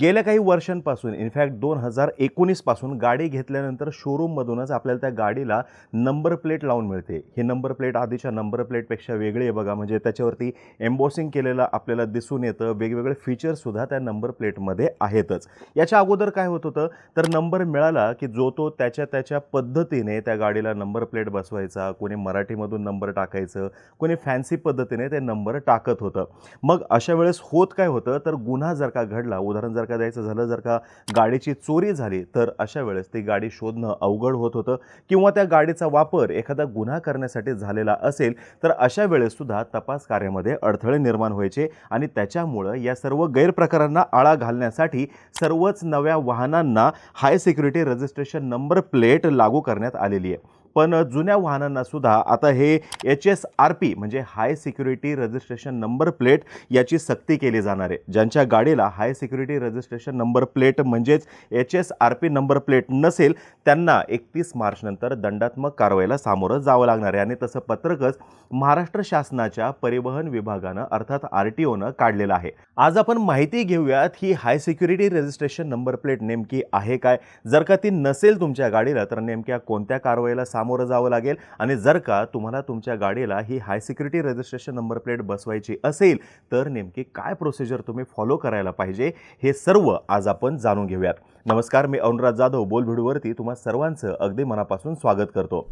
गेल्या काही वर्षांपासून इनफॅक्ट दोन हजार एकोणीसपासून गाडी घेतल्यानंतर शोरूममधूनच आपल्याला त्या गाडीला नंबर प्लेट लावून मिळते. ही नंबर प्लेट आधीच्या नंबर प्लेटपेक्षा वेगळी आहे बघा. म्हणजे त्याच्यावरती एम्बॉसिंग केलेलं आपल्याला दिसून येतं. वेगवेगळे फीचर्ससुद्धा त्या नंबर प्लेटमध्ये आहेतच. याच्या अगोदर काय होत होतं? तर नंबर मिळाला की जो तो त्याच्या त्याच्या पद्धतीने त्या गाडीला नंबर प्लेट बसवायचा कोणी मराठीमधून नंबर टाकायचं कोणी फॅन्सी पद्धतीने ते नंबर टाकत होतं. मग अशा वेळेस होत काय होतं? तर गुन्हा जर का घडला उदाहरण जर का द्यायचं झालं जर का गाडीची चोरी झाली तर अशा वेळेस ती गाडी शोधणं अवघड होत होतं. किंवा त्या गाडीचा वापर एखादा गुन्हा करण्यासाठी झालेला असेल तर अशा वेळेससुद्धा तपास कार्यामध्ये अडथळे निर्माण व्हायचे आणि त्याच्यामुळं या सर्व गैरप्रकारांना आळा घालण्यासाठी सर्वच नव्या वाहनांना high security registration number plate लागू करण्यात आलेली आहे. पण जुन्या वाहनांना सुद्धा आता हे एच एस आर पी म्हणजे high security registration number plate याची सक्ती केली जाणार आहे. ज्यांच्या गाडीला high security registration number plate म्हणजेच H S R P number plate नसेल त्यांना एकतीस मार्चनंतर दंडात्मक कारवाईला सामोरं जावं लागणार आहे. आणि तसं पत्रकच महाराष्ट्र शासनाच्या परिवहन विभागानं अर्थात आर टी ओनं काढलेलं आहे. आज आपण माहिती घेऊयात ही high security registration number plate नेमकी आहे काय? जर का ती नसेल तुमच्या गाडीला तर नेमक्या कोणत्या कारवाईला सामोरं सामोरं जावं लागेल. आणि जर का तुम्हाला तुमच्या गाडीला ही high security registration number plate बसवायची असेल तर नेमकी काय प्रोसिजर तुम्ही फॉलो करायला पाहिजे हे सर्व आज आपण जाणून घेऊयात. नमस्कार मी अनुराज जाधव. बोलभिडूवरती तुम्हा सर्वांचं अगदी मनापासून स्वागत करतो.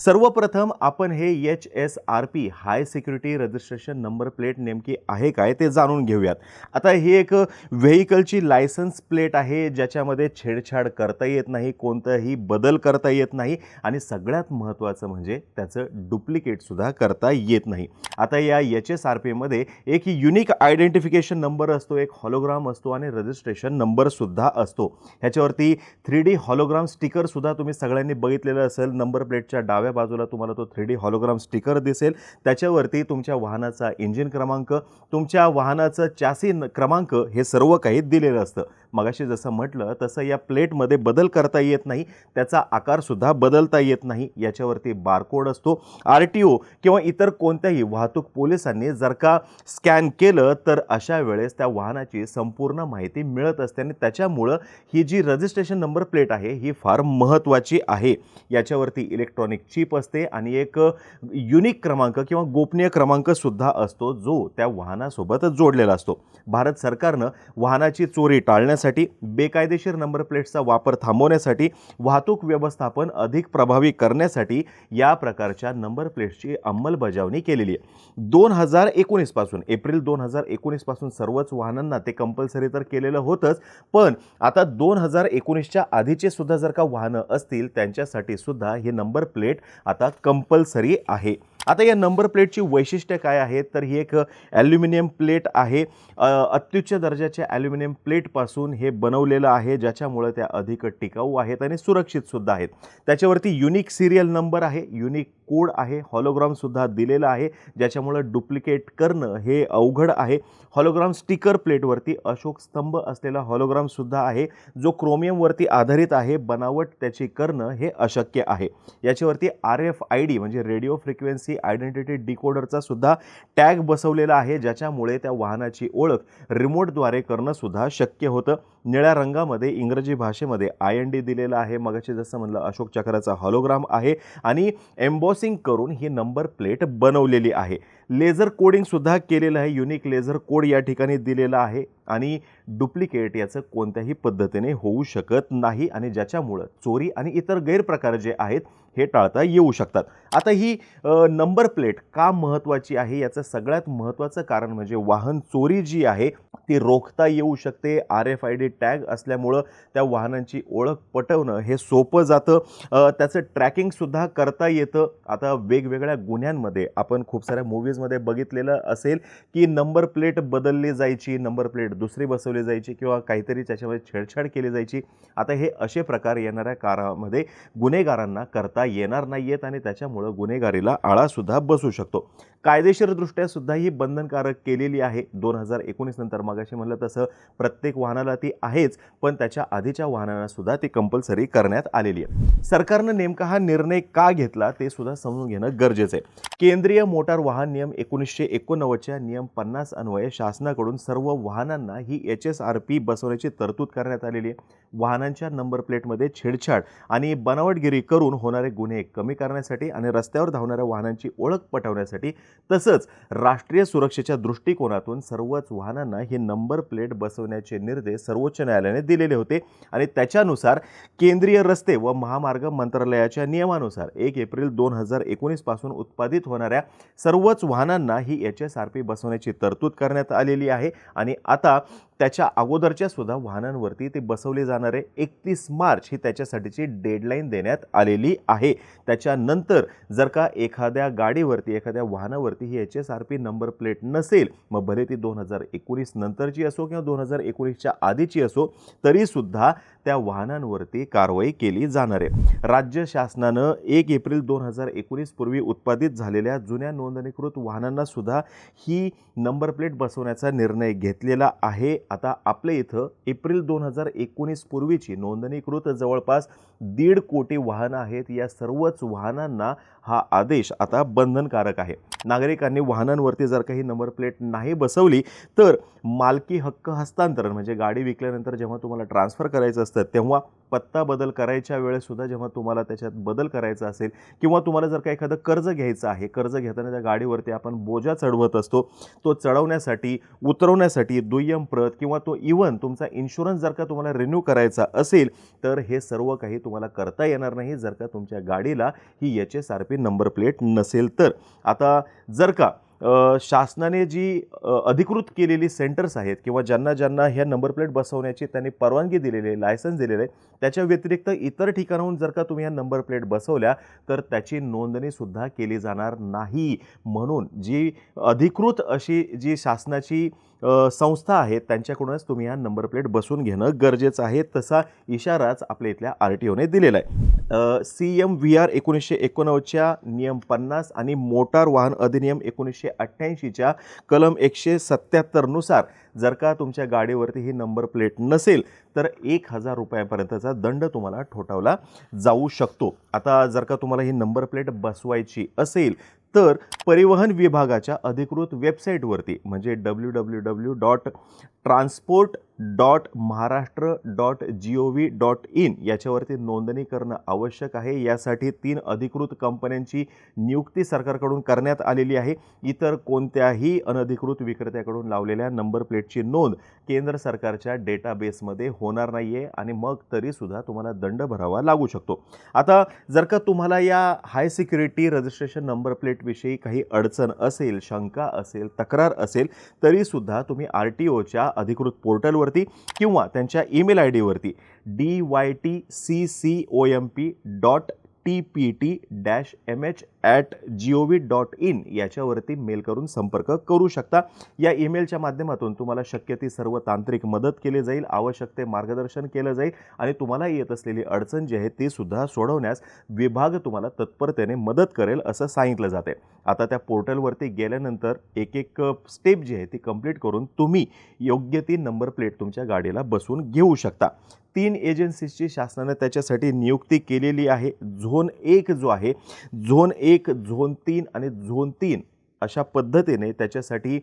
सर्वप्रथम आपण हे H S R P high security registration number plate नेमकी आहे काय ते जाणून घेऊयात. आता ही एक व्हेकलची लायसन्स प्लेट आहे ज्याच्यामध्ये छेडछाड करता येत नाही कोणताही बदल करता येत नाही आणि सगळ्यात महत्त्वाचं म्हणजे त्याचं डुप्लिकेटसुद्धा करता येत नाही. आता या एच एस आर पीमध्ये एक युनिक आयडेंटिफिकेशन नंबर असतो एक हॉलोग्राम असतो आणि रजिस्ट्रेशन नंबरसुद्धा असतो. ह्याच्यावरती थ्री डी हॉलोग्राम स्टिकरसुद्धा तुम्ही सगळ्यांनी बघितलेलं असेल. नंबर प्लेटच्या डाव्या बाजूला तुम्हाला तो थ्री डी हॉलोग्राम स्टिकर दिसेल. त्याच्यावरती तुमच्या वाहनाचा इंजिन क्रमांक तुमच्या वाहनाचं चासी न- क्रमांक हे सर्व काही दिलेलं असतं. मगाशी जसं म्हटलं तसं या प्लेटमध्ये बदल करता येत नाही. त्याचा आकारसुद्धा बदलता येत नाही. याच्यावरती बारकोड असतो. आर टी ओ किंवा इतर कोणत्याही वाहतूक पोलिसांनी जर का स्कॅन केलं तर अशा वेळेस त्या वाहनाची संपूर्ण माहिती मिळत असते आणि त्याच्यामुळं ही जी रजिस्ट्रेशन नंबर प्लेट आहे ही फार महत्त्वाची आहे. याच्यावरती इलेक्ट्रॉनिक चिप असते आणि एक युनिक क्रमांक किंवा गोपनीय क्रमांकसुद्धा असतो जो त्या वाहनासोबत जोडलेला असतो. भारत सरकारनं वाहनाची चोरी टाळण्यासाठी बेकायदेशीर नंबर प्लेट्सचा वापर थांबवण्यासाठी वाहतूक व्यवस्थापन अधिक प्रभावी करण्यासाठी या प्रकारच्या नंबर प्लेट्सची अंमलबजावणी केलेली आहे. दोन हजार एकोणीसपासून एप्रिल दोन हजार एकोणीसपासून सर्वच वाहनांना ते कंपल्सरी तर केलेलं होतंच पण आता दोन दोन हजार एकोणीसच्या आधीचे सुद्धा जर का वाहनं असतील त्यांच्यासाठी सुद्धा हे नंबर प्लेट आता कंपल्सरी आहे. आता या नंबर प्लेटची वैशिष्ट्य काय आहेत तर ही एक ॲल्युमिनियम प्लेट आहे. अत्युच्च दर्जाच्या ॲल्युमिनियम प्लेटपासून हे बनवलेलं आहे ज्याच्यामुळं त्या अधिक टिकाऊ आहेत आणि सुरक्षितसुद्धा आहेत. त्याच्यावरती युनिक सिरियल नंबर आहे युनिक कोड आहे हॉलोग्रामसुद्धा दिलेला आहे ज्याच्यामुळं डुप्लिकेट करणं हे अवघड आहे. हॉलोग्राम स्टिकर प्लेटवरती अशोक स्तंभ असलेला हॉलोग्रामसुद्धा आहे जो क्रोमियमवरती आधारित आहे बनावट त्याची करणं हे अशक्य आहे. याच्यावरती आर एफ आय डी म्हणजे रेडिओ फ्रिक्वेन्सी आयडेंटिटी डिकोडरचा सुद्धा टॅग बसवलेला आहे ज्याच्यामुळे त्या वाहनाची ओळख रिमोटद्वारे करणं सुद्धा शक्य होतं. निळ्या रंगामध्ये इंग्रजी भाषेमध्ये आय एन डी दिलेला आहे. मगाशी जसं म्हणलं अशोक चक्राचा हॉलोग्राम आहे आणि एम्बॉसिंग करून ही नंबर प्लेट बनवलेली आहे. लेझर कोडिंगसुद्धा केलेलं आहे. युनिक लेझर कोड या ठिकाणी दिलेला आहे आणि डुप्लिकेट याचं कोणत्याही पद्धतीने होऊ शकत नाही आणि ज्याच्यामुळं चोरी आणि इतर गैरप्रकार जे आहेत हे टाळता येऊ शकतात. आता ही नंबर प्लेट का महत्त्वाची आहे? याचं सगळ्यात महत्त्वाचं कारण म्हणजे वाहन चोरी जी आहे ती रोखता येऊ शकते. R F I D tag असल्यामुळं त्या वाहनांची ओळख पटवणं हे सोपं जातं. त्याचं ट्रॅकिंगसुद्धा करता येतं. आता वेगवेगळ्या गुन्ह्यांमध्ये आपण खूप साऱ्या मूवीजमध्ये बघितलेलं असेल की नंबर प्लेट बदलली जायची नंबर प्लेट दुसरी बसवली जायची किंवा काहीतरी त्याच्यामध्ये छेडछाड केली जायची. आता हे असे प्रकार येणाऱ्या कारामध्ये गुन्हेगारांना करता येणार नाही आहेत आणि त्याच्यामुळं गुन्हेगारीला आळासुद्धा बसू शकतो. कायदेशीरदृष्ट्या सुद्धा ही बंधनकारक केलेली आहे. दोन हजार एकोणीस नंतर म्हणलं तसं प्रत्येक वाहनाला ती आहेच पण त्याच्या आधीच्या वाहनांना सुद्धा ती कंपल्सरी करण्यात आलेली आहे. सरकारनं नेमका हा निर्णय का घेतला ते सुद्धा समजून घेणं गरजेचं आहे. केंद्रीय मोटार वाहन नियम एकोणीसशे एकोणनव्वदच्या नियम पन्नास अन्वये शासनाकडून सर्व वाहनांना ही एच एस आर पी बसवण्याची तरतूद करण्यात आलेली आहे. वाहनांच्या नंबर प्लेटमध्ये छेडछाड आणि बनावटगिरी करून होणारे गुन्हे कमी करण्यासाठी आणि रस्त्यावर धावणाऱ्या वाहनांची ओळख पटवण्यासाठी तसंच राष्ट्रीय सुरक्षेच्या दृष्टिकोनातून सर्वच वाहनांना हे नंबर प्लेट बसवण्याचे निर्देश सर्वोच्च न्यायालयाने दिलेले होते. आणि त्याच्यानुसार केंद्रीय रस्ते व महामार्ग मंत्रालयाच्या नियमानुसार एक एप्रिल दोन हजार एकोणीसपासून उत्पादित होणाऱ्या सर्वच वाहनांना ही एच एस आर पी बसवण्याची तरतूद करण्यात आलेली आहे. आणि आता त्याच्या अगोदरच्या सुद्धा वाहनांवरती ते बसवले जाणारे एकतीस मार्च ही त्याच्यासाठीची डेडलाईन देण्यात आलेली आहे. त्याच्यानंतर जर का एखाद्या गाडीवरती एखाद्या वाहनावरती ही H S R P number plate नसेल मग भले ती दोन हजार एकोणीस नंतरची असो किंवा दोन हजार एकोणीसच्या आधीची असो तरीसुद्धा त्या वाहनांवरती कारवाई केली जाणार आहे. राज्य शासनानं एक एप्रिल दोन हजार एकोणीस पूर्वी उत्पादित झालेल्या जुन्या नोंदणीकृत वाहनांना सुद्धा ही नंबर प्लेट बसवण्याचा निर्णय घेतलेला आहे. आता आपल्या इथं एप्रिल दोन हजार एकोणीस पूर्वीची नोंदणीकृत जवळपास दीड कोटी वाहनं आहेत. या सर्वच वाहनांना हा आदेश आता बंधनकारक आहे. नागरिकांनी वाहनांवरती जर काही नंबर प्लेट नाही बसवली तर मालकी हक्क हस्तांतरण म्हणजे गाडी विकल्यानंतर जेव्हा तुम्हाला ट्रान्सफर करायचं असतं तेव्हा पत्ता बदल करायच्या वेळेसुद्धा जेव्हा तुम्हाला त्याच्यात बदल करायचा असेल किंवा तुम्हाला जर का एखादं कर्ज घ्यायचं आहे कर्ज घेताना त्या गाडीवरती आपण बोजा चढवत असतो तो चढवण्यासाठी उतरवण्यासाठी दुय्यम प्रत किंवा तो इवन तुमचा इन्शुरन्स जर का तुम्हाला रिन्यू करायचा असेल तर हे सर्व काही तुम्हाला करता येणार नाही जर का तुमच्या गाडीला ही H S R P number plate नसेल तर. आता जर का शासनाने जी अधिकृत केलेली सेंटर्स आहेत किंवा ज्यांना ज्यांना ह्या नंबर प्लेट बसवण्याची त्यांनी परवानगी दिलेली आहे लायसन्स दिलेलं आहे त्याच्या व्यतिरिक्त इतर ठिकाणाहून जर का तुम्ही ह्या नंबर प्लेट बसवल्या तर त्याची नोंदणीसुद्धा केली जाणार नाही. म्हणून जी अधिकृत अशी जी शासनाची संस्था आहेत त्यांच्याकडूनच तुम्ही हा नंबर प्लेट बसवून घेणं गरजेचं आहे. तसा इशाराच आपल्या इथल्या आर टी ओने दिलेला आहे. सी एम व्ही आर एकोणीसशे एकोणनव्वदच्या नियम पन्नास आणि मोटार वाहन अधिनियम एकोणीसशे अठ्ठ्याऐंशीच्या कलम एकशे सत्याहत्तरनुसार जर का तुमच्या गाडीवरती ही नंबर प्लेट नसेल तर एक हजार रुपयापर्यंतचा दंड तुम्हाला ठोठावला जाऊ शकतो. आता जर का तुम्हाला ही नंबर प्लेट बसवायची असेल तर परिवहन विभागाच्या अधिकृत वेबसाईटवरती म्हणजे W W W dot transport dot Maharashtra dot G O V dot in याच्यावरती नोंदणी करणं आवश्यक आहे. यासाठी तीन अधिकृत कंपन्यांची नियुक्ती सरकारकडून करण्यात आलेली आहे. इतर कोणत्याही अनधिकृत विक्रेत्याकडून लावलेल्या नंबर प्लेटची नोंद केंद्र सरकारच्या डेटाबेसमध्ये होणार नाही आहे आणि मग तरीसुद्धा तुम्हाला दंड भरावा लागू शकतो. आता जर का तुम्हाला या हाय सिक्युरिटी रजिस्ट्रेशन नंबर प्लेटविषयी काही अडचण असेल शंका असेल तक्रार असेल तरीसुद्धा तुम्ही आर टी ओच्या अधिकृत पोर्टलवरती किंवा त्यांच्या email I डीवरती D Y T C C O M P dot T P T dash M H at G O V dot in याच्यावरती मेल करून संपर्क करू शकता. या ईमेलच्या माध्यमातून तुम्हाला शक्य ती सर्व तांत्रिक मदत केली जाईल आवश्यक ते मार्गदर्शन केलं जाईल आणि तुम्हाला येत असलेली अडचण जी आहे ती सुद्धा सोडवण्यास विभाग तुम्हाला तत्परतेने मदत करेल असं सांगितलं जाते आता त्या पोर्टलवरती गेल्यानंतर एक एक स्टेप जी आहे ती कंप्लीट करून तुम्ही योग्य ती नंबर प्लेट तुमच्या गाडीला बसवून घेऊ शकता. तीन एजन्सीजची शासनाने त्याच्यासाठी नियुक्ती केलेली आहे. झोन एक जो आहे झोन एक झोन तीन आणि झोन तीन अशा पद्धतीने त्याच्यासाठी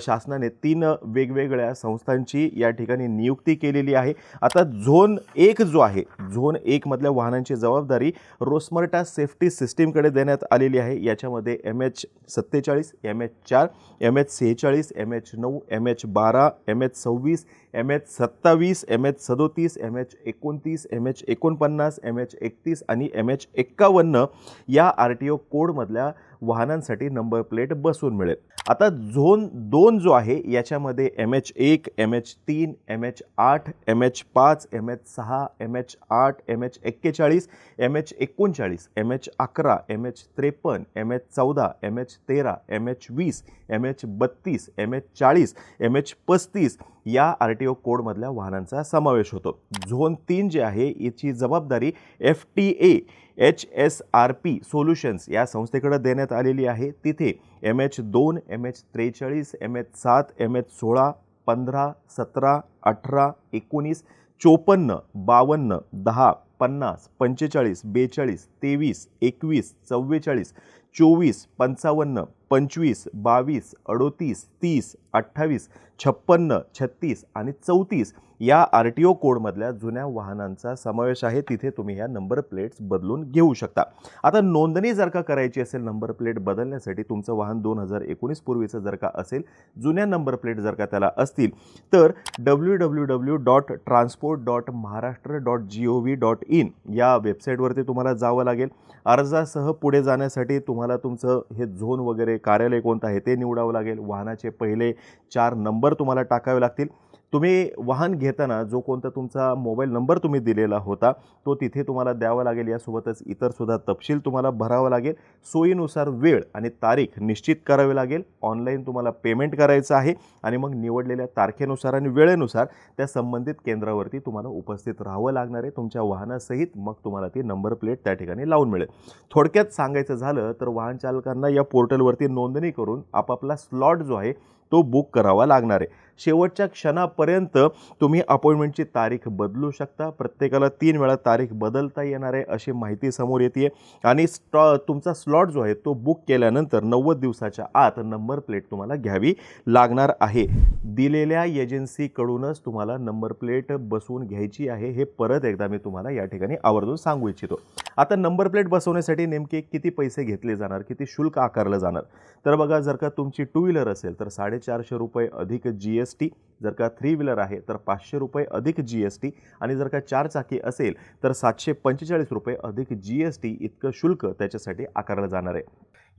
शासनाने तीन वेगवेगळ्या संस्थांची या ठिकाणी नियुक्ती केलेली आहे आता झोन एक जो आहे झोन एकमधल्या वाहनांची जबाबदारी रोस्मर्टा सेफ्टी सिस्टीमकडे देण्यात आलेली आहे याच्यामध्ये एम एच सत्तेचाळीस एम एच चार एम एच सेहेचाळीस एम एच नऊ एम एच बारा एम एच सव्वीस एम एच सत्तावीस एम एच सदोतीस एम एच एकोणतीस एम एच एकोणपन्नास एम एच एकतीस आणि एम एच एक्कावन्न या आर टी ओ कोडमधल्या वाहनांसाठी नंबर प्लेट बसवून मिळेल आता झोन दोन जो आहे याच्यामध्ये एम एच एक एम एच तीन एम एच आठ एम एच पाच एम एच सहा एम एच आठ एम एच एक्केचाळीस एम एच एकोणचाळीस एम एच अकरा एम एच त्रेपन्न एम एच चौदा एम एच तेरा एम एच वीस एम एच बत्तीस एम एच चाळीस एम एच पस्तीस या आर टी ओ कोडमधल्या वाहनांचा समावेश होतो झोन तीन जे आहे याची जबाबदारी F T A H S R P solutions या संस्थेकडे देण्यात आलेली आहे. तिथे एम एच दोन एम एच त्रेचाळीस एम एच सात एम एच सोळा पंधरा सतरा अठरा एकोणीस चोपन्न बावन्न दहा पन्नास पंचेचाळीस बेचाळीस तेवीस एकवीस चव्वेचाळीस चोवीस पंचावन्न पंचवीस बावीस अडोतीस तीस अठ्ठावीस छप्पन्न छत्तीस आणि चौतीस या आर टी ओ कोडमधल्या जुन्या वाहनांचा समावेश आहे. तिथे तुम्ही ह्या नंबर प्लेट्स बदलून घेऊ शकता. आता नोंदणी जर का करायची असेल नंबर प्लेट बदलण्यासाठी तुमचं वाहन दोन हजार एकोणीस पूर्वीचं जर का असेल जुन्या नंबर प्लेट जर का त्याला असतील तर W W W dot transport dot Maharashtra dot G O V dot in या वेबसाईटवरती तुम्हाला जावं लागेल. अर्जासह पुढे जाण्यासाठी तुम्हाला तुमचं हे झोन वगैरे कार्यालय कोणतं आहे ते निवडावं लागेल. वाहनाचे पहिले चार नंबर तुम्हाला टाकावे लागतील. तुम्ही वाहन घेताना जो कोणता तुमचा मोबाईल नंबर तुम्ही दिलेला होता तो तिथे तुम्हाला द्यावा लागेल. यासोबतच इतरसुद्धा तपशील तुम्हाला भरावा लागेल. सोयीनुसार वेळ आणि तारीख निश्चित करावी लागेल. ऑनलाईन तुम्हाला पेमेंट करायचं आहे आणि मग निवडलेल्या तारखेनुसार आणि वेळेनुसार त्या संबंधित केंद्रावरती तुम्हाला उपस्थित राहावं लागणार आहे. तुमच्या वाहनासहित मग तुम्हाला ती नंबर प्लेट त्या ठिकाणी लावून मिळेल. थोडक्यात सांगायचं झालं तर वाहन चालकांना या पोर्टलवरती नोंदणी करून आपापला स्लॉट जो आहे तो बुक करावा लागणार आहे. शेवटच्या क्षणापर्यंत तुम्ही अपॉइंटमेंटची तारीख बदलू शकता. प्रत्येकाला तीन वेळा तारीख बदलता येणार आहे अशी माहिती समोर येते आणि स्टॉ तुमचा स्लॉट जो आहे तो बुक केल्यानंतर नव्वद दिवसाच्या आत नंबर प्लेट तुम्हाला घ्यावी लागणार आहे. दिलेल्या एजन्सीकडूनच तुम्हाला नंबर प्लेट बसवून घ्यायची आहे. हे परत एकदा मी तुम्हाला या ठिकाणी आवर्जून सांगू इच्छितो. आता नंबर प्लेट बसवण्यासाठी नेमके किती पैसे घेतले जाणार किती शुल्क आकारलं जाणार? तर बघा जर का तुमची टू व्हीलर असेल तर साडेचारशे रुपये अधिक जी एस टी जर का थ्री व्हीलर आहे तर पाचशे रुपये अधिक जी एस टी आणि जर का चार चाकी असेल तर सातशे पंचेचाळीस रुपये अधिक जी एस टी इतकं शुल्क त्याच्यासाठी आकारलं जाणार आहे.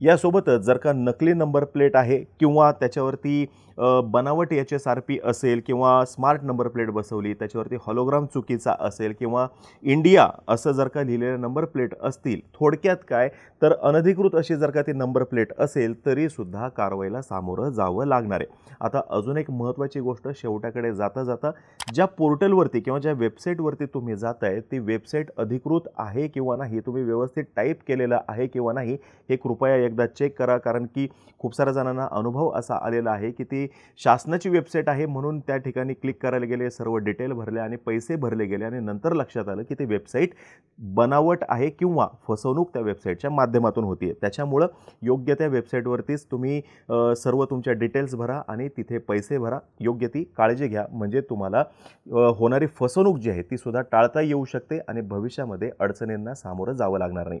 यासोबतच जर का नकली नंबर प्लेट आहे किंवा त्याच्यावरती बनावट एच एस आर पी असेल किंवा स्मार्ट नंबर प्लेट बसवली त्याच्यावरती हॉलोग्राम चुकीचा असेल किंवा इंडिया असं जर का लिहिलेलं नंबर प्लेट असतील थोडक्यात काय? तर अनधिकृत अशी जर का ती नंबर प्लेट असेल तरीसुद्धा कारवाईला सामोरं जावं लागणार आहे. आता अजून एक महत्त्वाची गोष्ट शेवटाकडे जाता जाता ज्या पोर्टलवरती किंवा ज्या वेबसाईटवरती तुम्ही जात आहे ती वेबसाईट अधिकृत आहे किंवा नाही तुम्ही व्यवस्थित टाईप केलेलं आहे किंवा नाही हे कृपया एकदा चेक करा. कारण की खूप साऱ्या जणांना अनुभव असा आलेला आहे की ती शासनाची वेबसाईट आहे म्हणून त्या ठिकाणी क्लिक करायला गेले सर्व डिटेल भरले आणि पैसे भरले गेले आणि नंतर लक्षात आलं की ती वेबसाईट बनावट आहे किंवा फसवणूक त्या वेबसाईटच्या माध्यमातून होती त्याच्यामुळं योग्य त्या वेबसाईटवरतीच तुम्ही सर्व तुमच्या डिटेल्स भरा आणि तिथे पैसे भरा. योग्य ती काळजी घ्या. म्हणजे तुम्हाला होणारी फसवणूक जी आहे ती सुद्धा टाळता येऊ शकते आणि भविष्यामध्ये अडचणींना सामोरं जावं लागणार नाही.